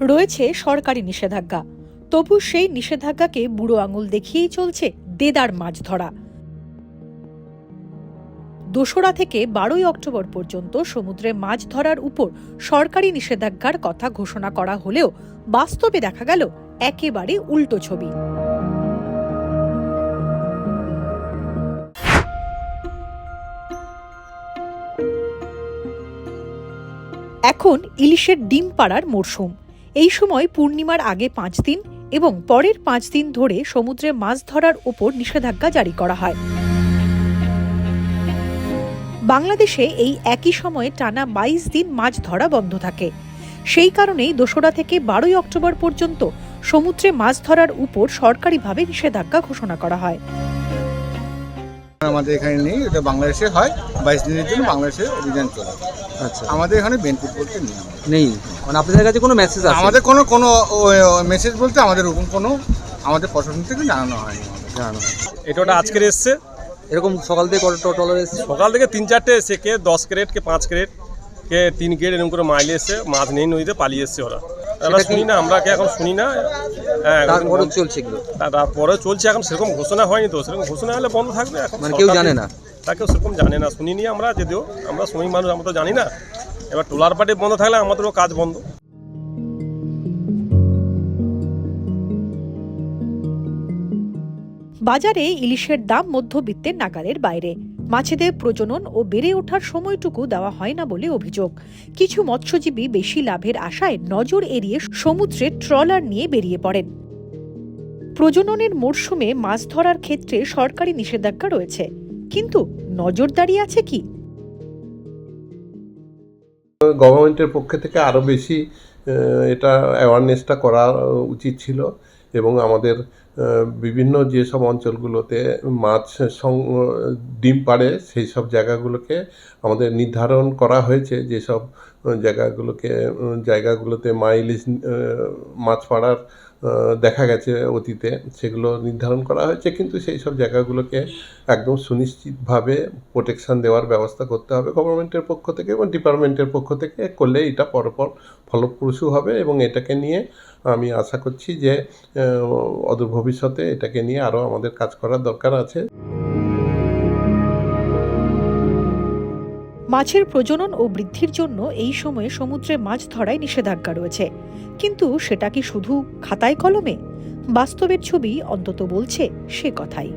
রয়েছে সরকারি নিষেধাজ্ঞা। তবু সেই নিষেধাজ্ঞাকে বুড়ো আঙুল দেখিয়েই চলছে দেদার মাছ ধরা। দোসরা থেকে বারোই অক্টোবর পর্যন্ত সমুদ্রে মাছ ধরার উপর সরকারি নিষেধাজ্ঞার কথা ঘোষণা করা হলেও বাস্তবে দেখা গেল একেবারে উল্টো ছবি। এখন ইলিশের ডিম পাড়ার মরশুম। এই সময় পূর্ণিমার আগে পাঁচ দিন এবং পরের পাঁচ দিন ধরে সমুদ্রে মাছ ধরার ওপর নিষেধাজ্ঞা জারি করা হয়। বাংলাদেশে এই একই সময়ে টানা বাইশ দিন মাছ ধরা বন্ধ থাকে। সেই কারণেই দোসরা থেকে বারোই অক্টোবর পর্যন্ত সমুদ্রে মাছ ধরার উপর সরকারিভাবে নিষেধাজ্ঞা ঘোষণা করা হয়। আমাদের এখানে নেই এটা বাংলাদেশে হয় বাইশ দিনের জন্য বাংলাদেশে অভিযান চলে। আচ্ছা। আমাদের এখানে বেনপুর বলতে নেই নেই? মানে আপনাদের কাছে কোনো মেসেজ আছে আমাদের কোনো কোনো মেসেজ বলতে আমাদের ওরকম কোনো আমাদের প্রশাসন থেকে জানানো হয়নি। আমাদের। জানো এটা ওটা আজকের এসছে। এরকম সকাল থেকে কত টলার এসেছে? সকাল থেকে তিন চারটে এসে কে দশ ক্রেট কে পাঁচ ক্রেট কে তিন ক্রেট এরকম করে মাইলে এসে মাছ নেই নদীতে পালিয়ে এসছে ওরা। কি- শুনি না আমরা কে এখন শুনি না হ্যাঁ, এখন তারপরে চলছে এগুলো? তারপরে চলছে এখন সেরকম ঘোষণা হয়নি তো। সেরকম ঘোষণা হলে বন্ধ থাকবে এখন মানে কেউ জানে না? তা কেউ সেরকম জানে না। শুনিনি আমরা যদিও আমরা শ্রমিক মানুষ আমরা তো জানি না। এবার টোলার পাটি বন্ধ থাকলে আমাদেরও কাজ বন্ধ। বাজারে ইলিশের দাম মধ্যবিত্তের নাগালের বাইরে। মাছেদের প্রজনন ও বেড়ে ওঠার সময়টুকু দেওয়া হয় না বলে অভিযোগ। কিছু মৎস্যজীবী বেশি লাভের আশায় নজর এড়িয়ে সমুদ্রে ট্রলার নিয়ে বেরিয়ে পড়েন। প্রজননের মরশুমে মাছ ধরার ক্ষেত্রে সরকারি নিষেধাজ্ঞা রয়েছে, কিন্তু নজরদারি আছে কি? গভর্নমেন্টের পক্ষ থেকে আরও বেশি এটা অ্যাওয়ারনেসটা করা উচিত ছিল এবং আমাদের বিভিন্ন যেসব অঞ্চলগুলোতে মাছ ডিম পাড়ে, সেই সব জায়গাগুলোকে আমাদের নির্ধারণ করা হয়েছে। যেসব জায়গাগুলোকে, জায়গাগুলোতে মাইলিশ মাছ পাড়ার দেখা গেছে অতীতে, সেগুলো নির্ধারণ করা হয়েছে। কিন্তু সেই সব জায়গাগুলোকে একদম সুনিশ্চিতভাবে প্রোটেকশন দেওয়ার ব্যবস্থা করতে হবে গভর্নমেন্টের পক্ষ থেকে এবং ডিপার্টমেন্টের পক্ষ থেকে। করলে এটা পরপর ফলপ্রসূ হবে এবং এটাকে নিয়ে আমি আশা করছি যে অদূর ভবিষ্যতে এটাকে নিয়ে আরও আমাদের কাজ করার দরকার আছে। মাছের প্রজনন ও বৃদ্ধির জন্য এই সময়ে সমুদ্রে মাছ ধরায় নিষেধাজ্ঞা রয়েছে। কিন্তু সেটা কি শুধু খাতায় কলমে? বাস্তবের ছবি অন্তত বলছে সে কথাই।